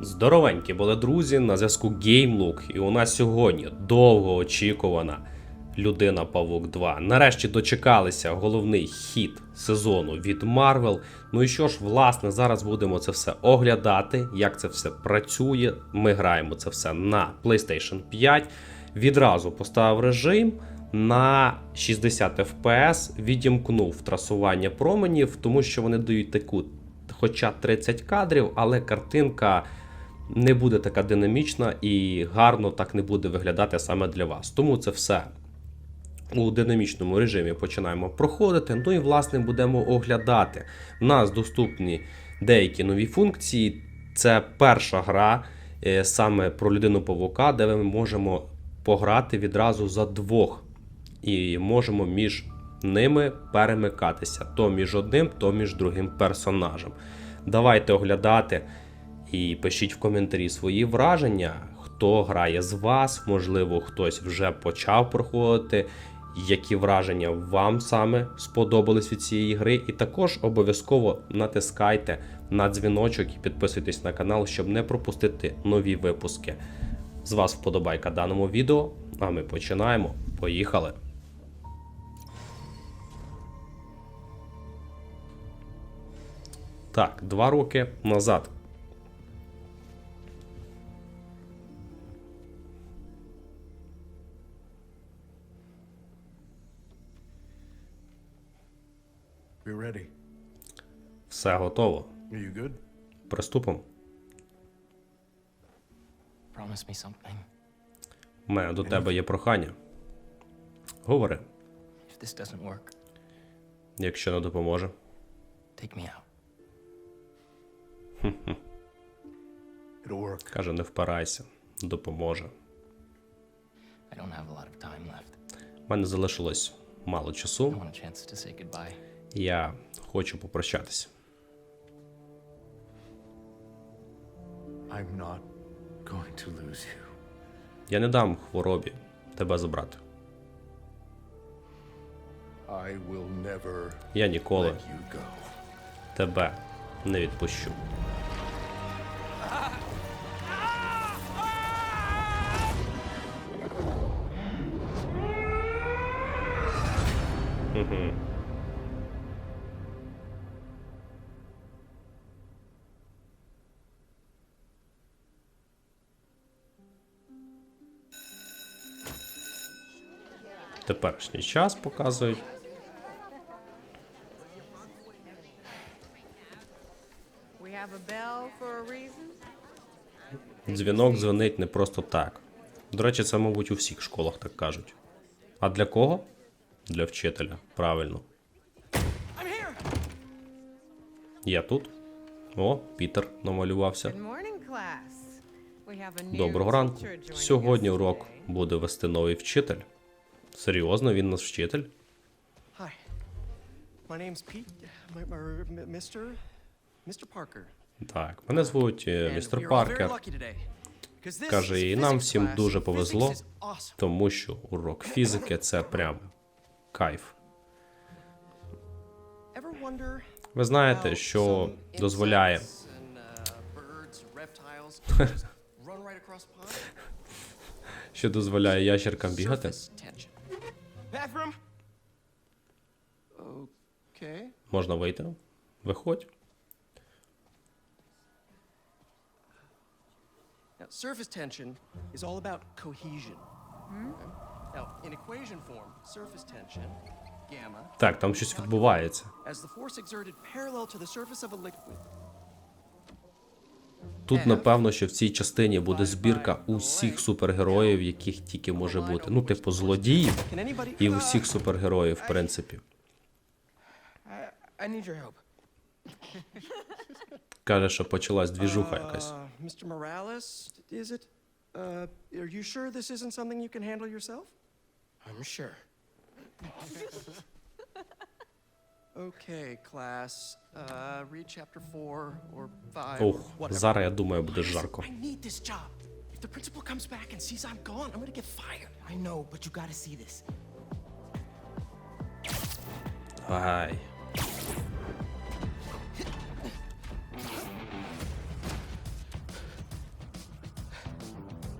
Здоровенькі були друзі на зв'язку GameLook, і у нас сьогодні довгоочікувана Людина Павук 2. Нарешті дочекалися головний хіт сезону від Marvel. Ну і що ж, власне, зараз будемо це все оглядати, як це все працює. Ми граємо це все на PlayStation 5. Відразу поставив режим на 60 FPS, відімкнув трасування променів, тому що вони дають таку, хоча 30 кадрів, але картинка не буде така динамічна і гарно так не буде виглядати саме для вас. Тому це все у динамічному режимі починаємо проходити. Ну і власне будемо оглядати. У нас доступні деякі нові функції. Це перша гра е, саме про людину павука, де ми можемо пограти відразу за двох. І можемо між ними перемикатися то між одним, то між другим персонажем. Давайте оглядати і пишіть в коментарі свої враження, хто грає з вас, можливо, хтось вже почав проходити, які враження вам саме сподобались від цієї гри. І також обов'язково натискайте на дзвіночок і підписуйтесь на канал, щоб не пропустити нові випуски. З вас вподобайка даному відео, а ми починаємо. Поїхали! Так, два роки назад. Ready. Все готово. Are you good? Приступимо. Promise me something. У мене до тебе є прохання. Говори, If this doesn't work, якщо не допоможе. take me out. It'll work. Каже, не впирайся, допоможе. I don't have a lot of time left. У мене залишилось мало I часу. want a chance to say goodbye. Я хочу попрощатися. I'm not going to lose you. Я не дам хворобі тебе забрати. I will never Я ніколи тебе не відпущу. Мгм. Теперішній час показують. Дзвінок дзвонить не просто так. До речі, це, мабуть, у всіх школах так кажуть. А для кого? Для вчителя. Правильно. Я тут. О, Пітер намалювався. Доброго ранку. Сьогодні урок буде вести новий вчитель. Серйозно, він наш вчитель? Hi. My name's Pete. My, my, m- Mr. Mr. Parker. Так, мене звуть е, містер Паркер, Каже, і нам всім дуже повезло. тому що урок фізики це прям кайф. Ви знаєте, що дозволяє uh, що дозволяє ящеркам бігати? Surface tension. Bathroom? Okay. Можна вийти. Виходь. Now, surface tension is all about cohesion. Okay? Now, in equation form, surface tension, gamma, Так, там щось відбувається. as the force exerted parallel to the surface of a liquid. Тут, напевно, що в цій частині буде збірка усіх супергероїв, яких тільки може бути. Ну, типу, злодіїв і усіх супергероїв, в принципі. Need your help. Каже, що почалась двіжуха якась. Okay, class. Uh, read chapter four or five. Oh, зараз я думаю, буде жарко. I need this job. If the principal comes back and sees I'm gone, I'm gonna get fired. I know, but you gotta see this. Ай.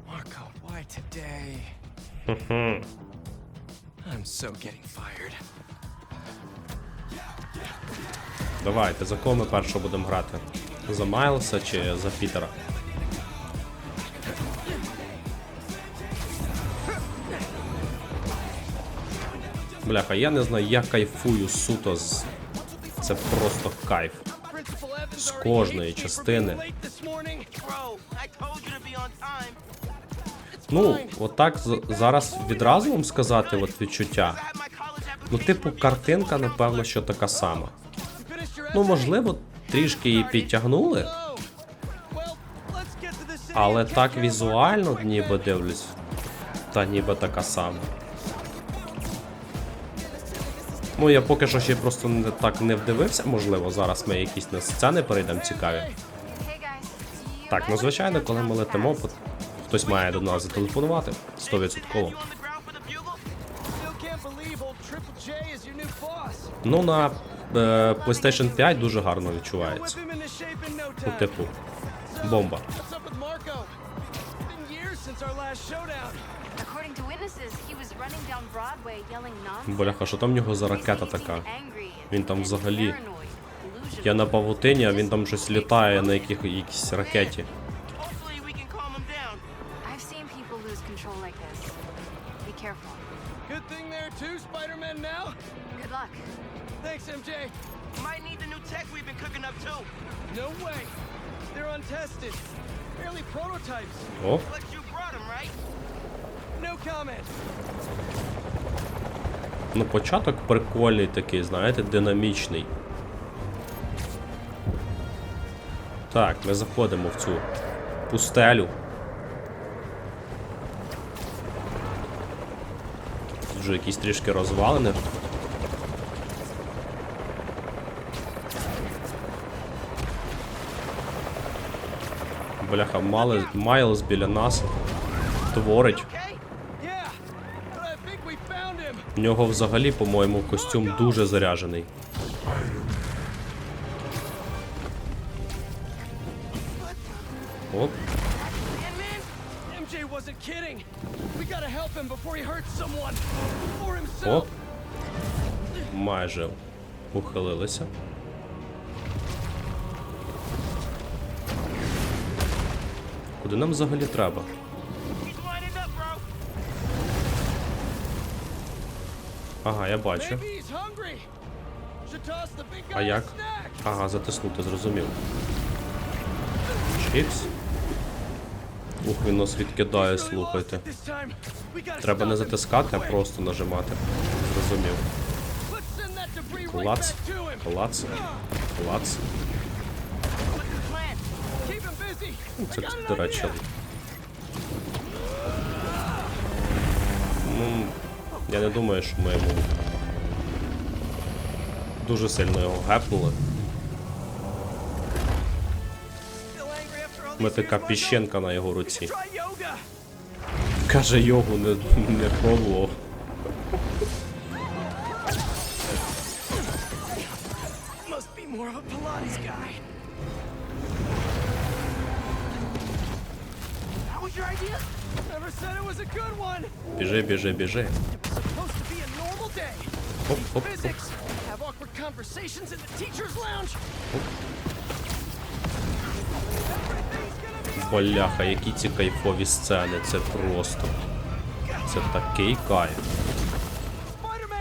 Marco, why today? I'm so getting fired. Давайте, за кого ми першого будемо грати? За Майлса чи за Пітера? Бляха, я не знаю, я кайфую суто з. Це просто кайф. З кожної частини. Ну, отак зараз відразу вам сказати от відчуття. Ну, типу, картинка, напевно, що така сама. Ну, можливо, трішки її підтягнули, але так візуально, ніби дивлюсь, та ніби така сама. Ну, я поки що ще просто не так не вдивився, можливо, зараз ми якісь на сцени перейдемо цікаві. Так, ну звичайно, коли ми летимо, хтось має до нас зателефонувати. 100%. Ну, на е, PlayStation 5 дуже гарно відчувається. Ну, time. типу, бомба. Бляха, що там в нього за ракета така? Він там взагалі. Я на павутині, а він там щось літає на яких, якійсь ракеті. No way. They're untested. Barely prototypes. О, But you brought him, right? No comment. ну початок прикольний такий, знаєте, динамічний. Так, ми заходимо в цю пустелю. Тут вже якісь трішки розвалини. Бляха, Мали- Майлз біля нас творить. В нього взагалі, по-моєму, костюм дуже заряджений. Оп, Man, MJ wasn't Куди нам взагалі треба? Ага, я бачу. А як? Ага, затиснути, зрозумів. Чікс. Ух, він нас відкидає, слухайте. Треба не затискати, а просто нажимати. Зрозумів. Клац, клац, клац. Це I got до речі. Ну, я не думаю, що ми йому дуже сильно його гепнули. Ми така піщенка на його руці. Каже, йогу не, не пробував. Must be more of a Pilates guy. Біжи, біжи, біжи. Оп, оп, оп. Бляха, які ці кайфові сцени, це просто. Це такий кайф.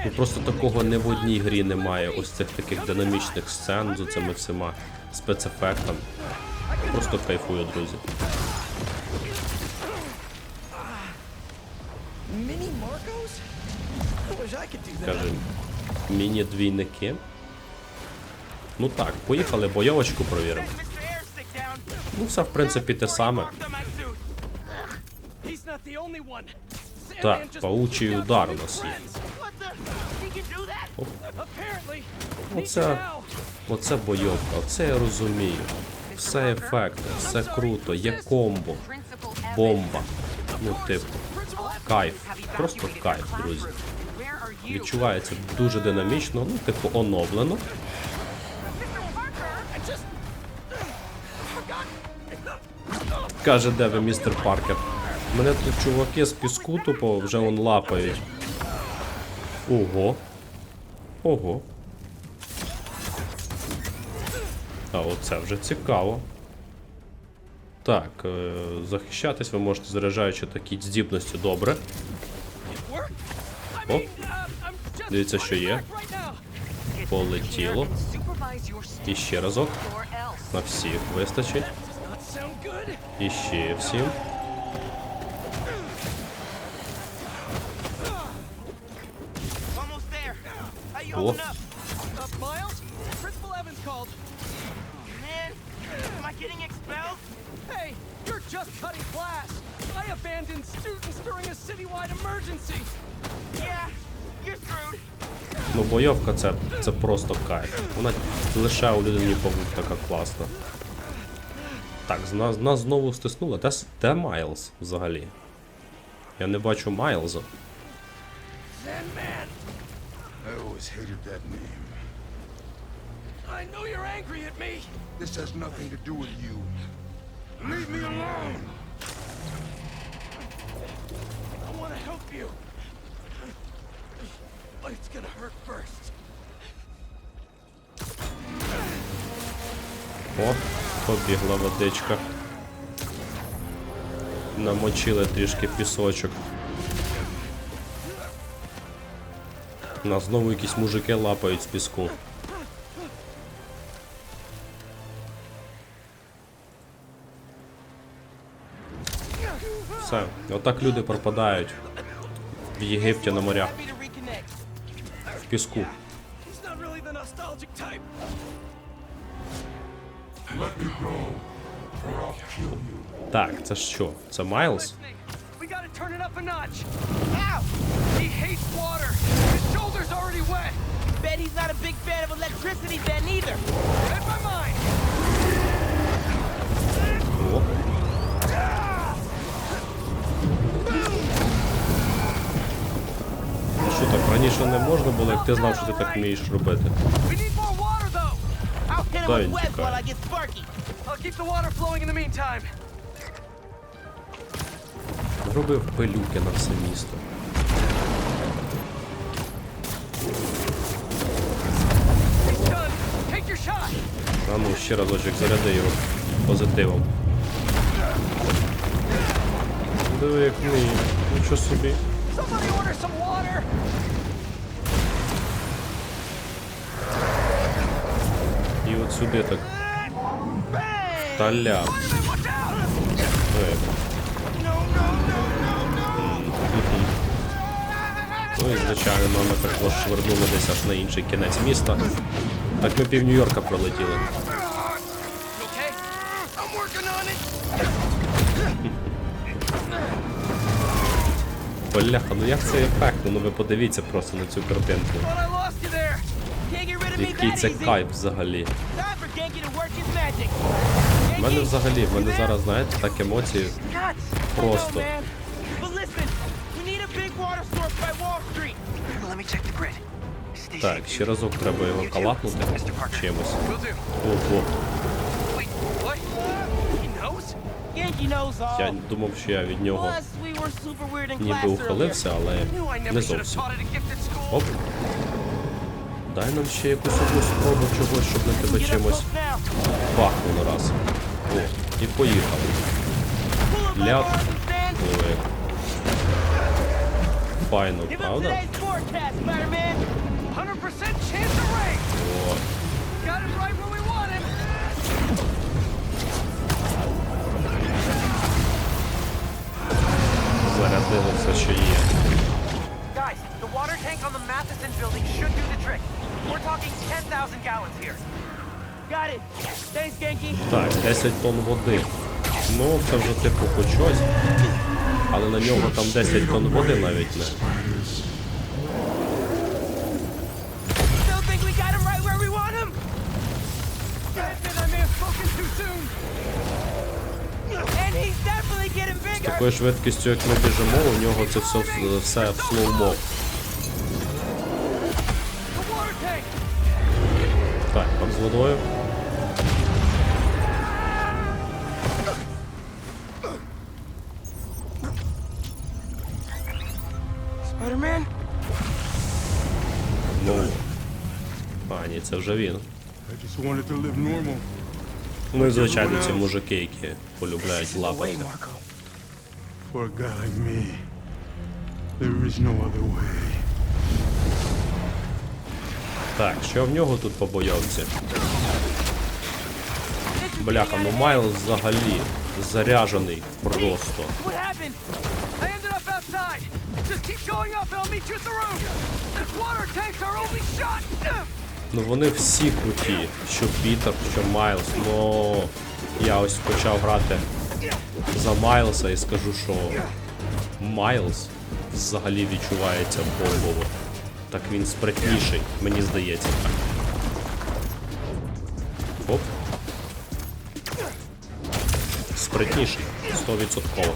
Ну просто такого не в одній грі немає. Ось цих таких динамічних сцен з цими всіма спецефектами. Просто кайфую, друзі. Каже, міні-двійники. Ну так, поїхали бойовочку провіримо. Ну, все, в принципі, те саме. Так, паучий удар у нас є. Apparently. Оце, оце бойовка, оце я розумію. Все ефектно, все круто, є комбо, бомба. Ну, типу, кайф. Просто кайф, друзі. Відчувається дуже динамічно, ну, типу, оновлено. Каже, де ви, містер Паркер. Мене тут чуваки з піску тупо вже он лапають. Ого. Ого. А оце вже цікаво. Так, е, захищатись ви можете заряджаючи такі здібності добре. Оп. Дивіться, що є. Полетіло. І ще разок. На всіх вистачить. І ще всім. О. cutting class. I abandoned students during a citywide emergency. Yeah, you're screwed. Ну, бойовка це, це просто кайф. Вона лише у людині павук така класна. Так, нас, нас знову стиснуло. Де, де Майлз взагалі? Я не бачу Майлза. I know you're angry at me. This has nothing to do with you. Leave me alone! I want to help you. But it's gonna hurt first. О, побігла водичка. Намочили трішки пісочок. У Нас знову якісь мужики лапають з піску. Все, отак люди пропадають в Єгипті на морях, в піску. Так, це що? Це Майлз? Bet he's not a big fan of electricity then either. My mind. Раніше не можна було, як ти знав, що ти так вмієш робити. Робив пилюки на все місто. А ну, ще разочок заряди його позитивом. Диви, як вміє. Нічого собі. От сюди так. Таля. Out! Е. Ну і звичайно, нам також швирнули десь аж на інший кінець міста. Так ми пів Нью-Йорка пролетіли. Бляха, ну як це ефектно? Ну ви подивіться просто на цю картинку. Thought I lost you there. Can't get rid of me Який це кайф взагалі. У мене взагалі, в мене зараз, знаєте, так емоції. Просто. Так, ще разок треба його калатнути чимось. Ого. Я думав, що я від нього ніби ухилився, але не зовсім. Оп. Дай нам ще якусь одну спробу чогось, щоб на тебе чимось бахнуло раз. О, і поїхали. Ляп. Ой. Файно, правда? today's forecast, Spider-Man. 100% chance of rain. О, зарядили все, що є. Guys, the water tank on the Matheson building should do the trick. We're talking 10,000 gallons here. Got it. Thanks, Genki. Так, 10 тонн води. Ну, це вже типу хоч щось. Але на нього там 10 тонн води навіть не. Still think we got him right where we want him? Granted, I may have spoken too soon. And he's definitely З такою швидкістю, як ми біжимо, у нього це все все в слоумо. Так, там з водою. Спайдермен? А, ні, це вже він. Ну і звичайно ці мужики, які полюбляють лапати. For a guy like me, there is no other way. Так, що в нього тут по бойовці? Бляха, ну Майлз взагалі заряжений просто. Ну вони всі круті. Що Пітер, що Майлз. Ну я ось почав грати за Майлса і скажу, що Майлз взагалі відчувається бомбово. Так він спритніший, мені здається. Оп. Спритніший, 100%.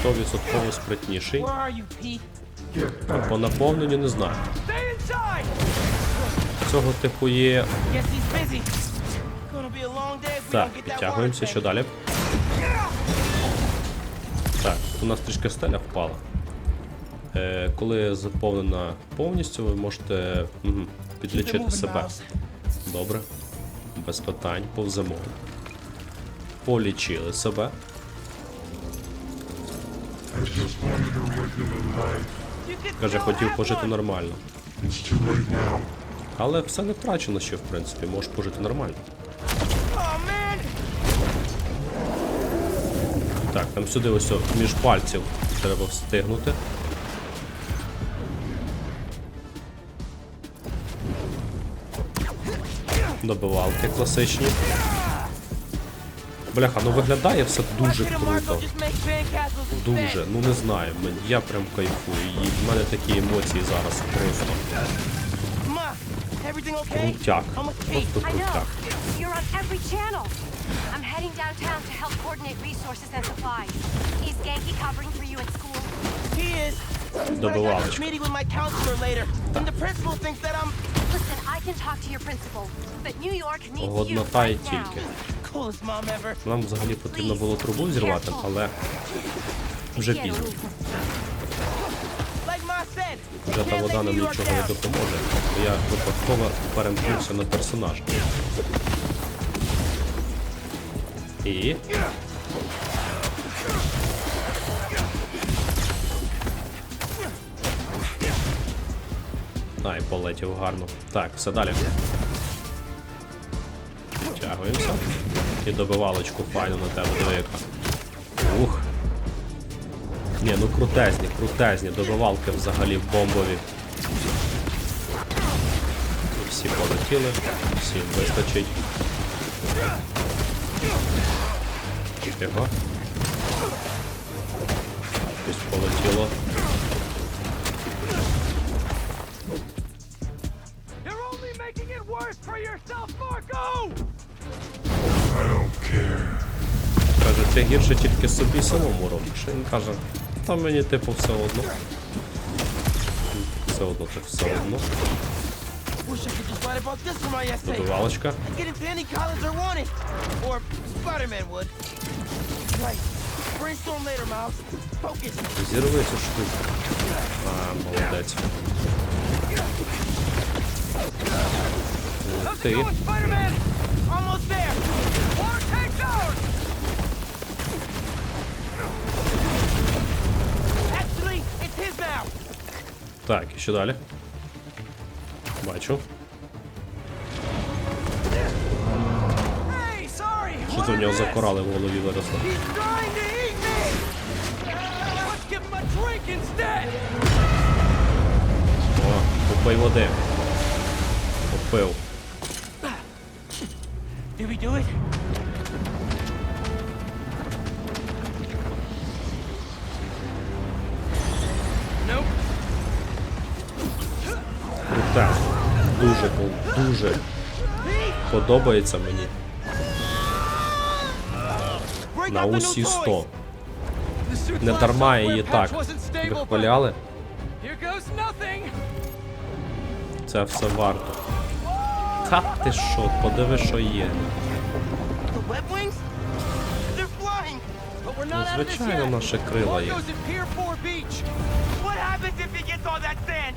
Стовідсотково спритніший. Where are you, Pete? А по наповненню не знаю. Цього типу є. Так, підтягуємося, що далі? Так, у нас трішки стеля впала. Е, коли заповнена повністю, ви можете мгм, підлічити себе. Добре. Без питань, повземо. Полічили себе. Каже, хотів пожити нормально. Але все не втрачено ще, в принципі, можеш пожити нормально. Так, там сюди ось між пальців треба встигнути. Добивалки класичні. Бляха, ну виглядає все дуже круто. Дуже, ну не знаю, я прям кайфую. І в мене такі емоції зараз просто крутяк. Просто крутяк. I'm heading downtown to help coordinate resources and supplies. Is Genki covering for you at school? He is. But I got a Добивалочка. Годнота і тільки. Нам взагалі потрібно було трубу зірвати, але вже пізно. Вже та вода нам нічого не допоможе. Я випадково перемкнувся на персонажа. І. Ай, полетів гарно. Так, все далі. Тягуємося. І добивалочку файну на тебе двояка. Ух. Ні, ну крутезні, крутезні, добивалки взагалі бомбові. Всі полетіли, всім вистачить. Його. Щось полетіло. Каже, ти гірше тільки собі самому робиш. Він каже, та мені типу все одно. Все одно так все одно. Wish I could just write about now. Так, і що далі? Бачу. Це в нього за корали в голові instead. О, попий води. Попив. Did we do it? Nope. Круте. Дуже, дуже подобається мені. На усі toys. 100. The suit's Не дарма її так вихваляли. Це все варто. Ти що, подиви, що є. Ну, звичайно, наше крила є. Marco's at Pier 4 Beach. What happens if he gets all that sand?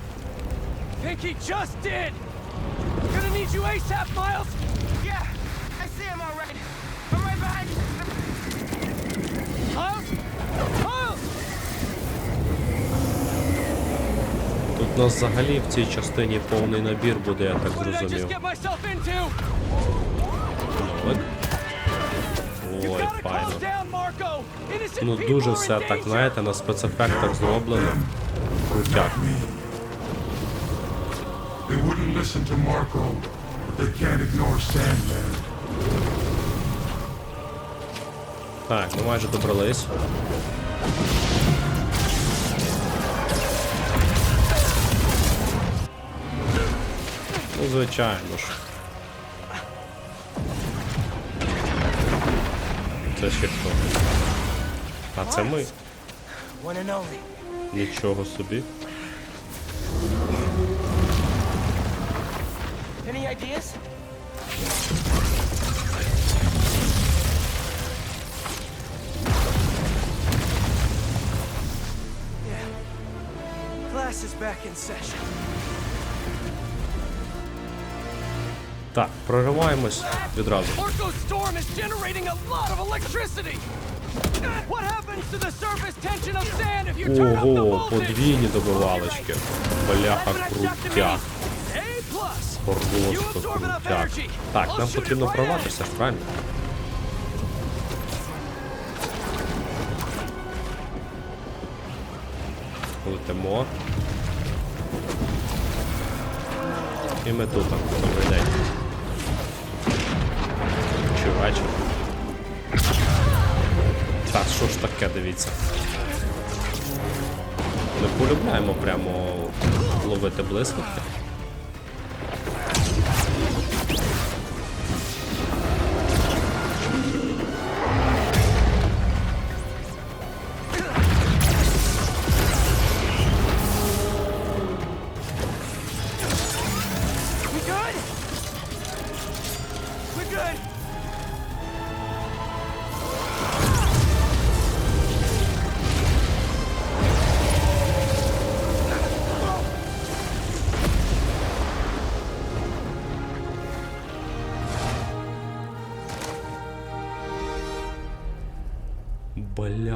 Think he just did. Gonna need you ASAP, Miles. У нас взагалі в цій частині повний набір буде, я так зрозумів. Ой, файно. Ну дуже все так, знаєте, на спецефектах зроблено. Крутяк. Так, ми майже добрались. Ну, звичайно ж. Це ще хто? А це ми. Нічого собі. Any ideas? Class is back in session. Turn up the Ого, подвійні добивалочки. Бляха крутяк. Просто крутяк. Так, нам потрібно прорватися, правильно? Летимо. І ми тут. Добрий день. Вечір? Так, що ж таке, дивіться. Ми полюбляємо прямо ловити блискавки.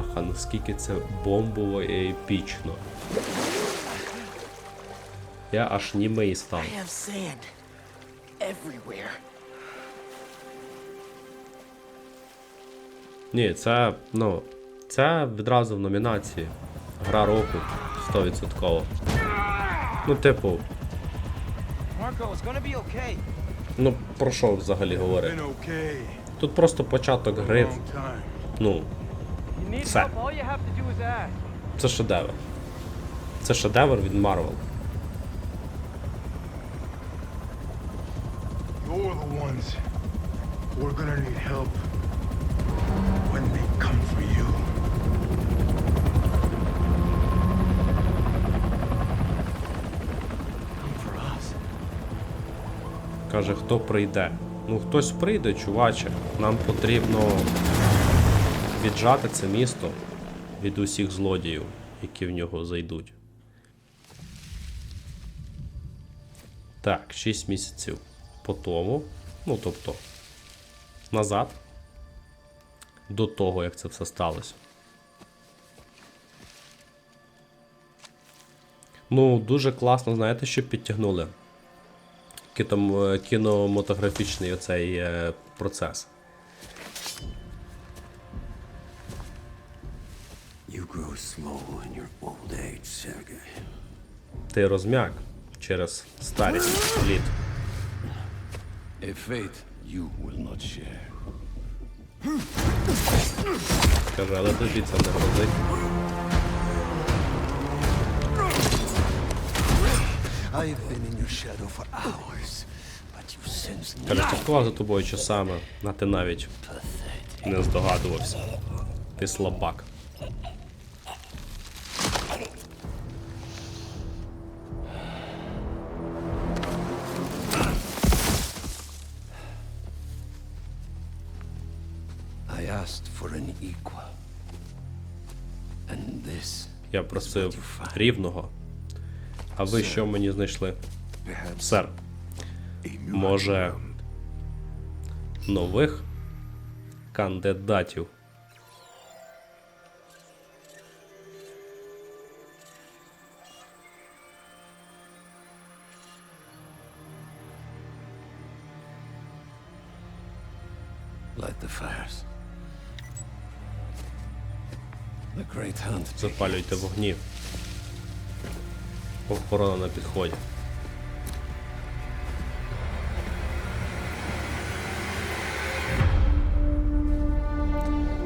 Бляха, наскільки це бомбово і епічно. Я аж німий став. Ні, це, ну, це відразу в номінації. Гра року 100%. Ну, типу, ну про що взагалі говорити? Тут просто початок гри. Ну, Ask. це шедевр. Це шедевр від Marvel. You're the ones who are gonna need help when they come for you. Каже, хто прийде. Ну, хтось прийде, чуваче. Нам потрібно віджати це місто від усіх злодіїв, які в нього зайдуть. Так, 6 місяців по тому. Ну, тобто, назад. До того, як це все сталося. Ну, дуже класно, знаєте, що підтягнули? Е, кінематографічний оцей е, процес. Ти розм'як через старість літ. A fate you will not share. Каже, але тобі це не грозить. Каже, слідкував за тобою часами, а ти навіть не здогадувався. Ти слабак. Рівного. А ви що мені знайшли? Сер, може нових кандидатів? Light the fires. The Great Hunt. Запалюйте вогні. Охорона на підході.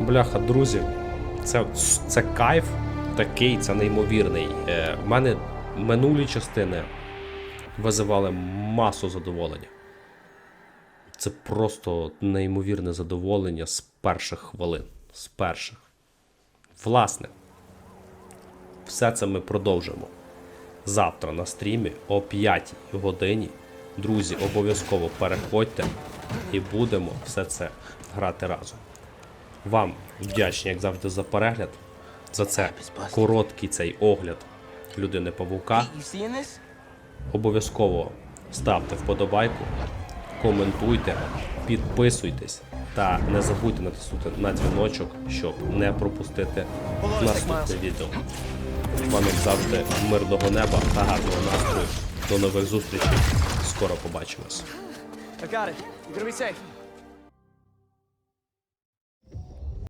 Бляха, друзі, це, це кайф такий, це неймовірний. Е, в мене минулі частини визивали масу задоволення. Це просто неймовірне задоволення з перших хвилин. З перших. Власне, все це ми продовжимо завтра на стрімі о 5 годині. Друзі, обов'язково переходьте і будемо все це грати разом. Вам вдячні, як завжди, за перегляд, за це короткий цей огляд людини Павука. Обов'язково ставте вподобайку, коментуйте, підписуйтесь та не забудьте натиснути на дзвіночок, щоб не пропустити наступне відео. Вам як завжди мирного неба та гарного настрою. До нових зустрічей. Скоро побачимось.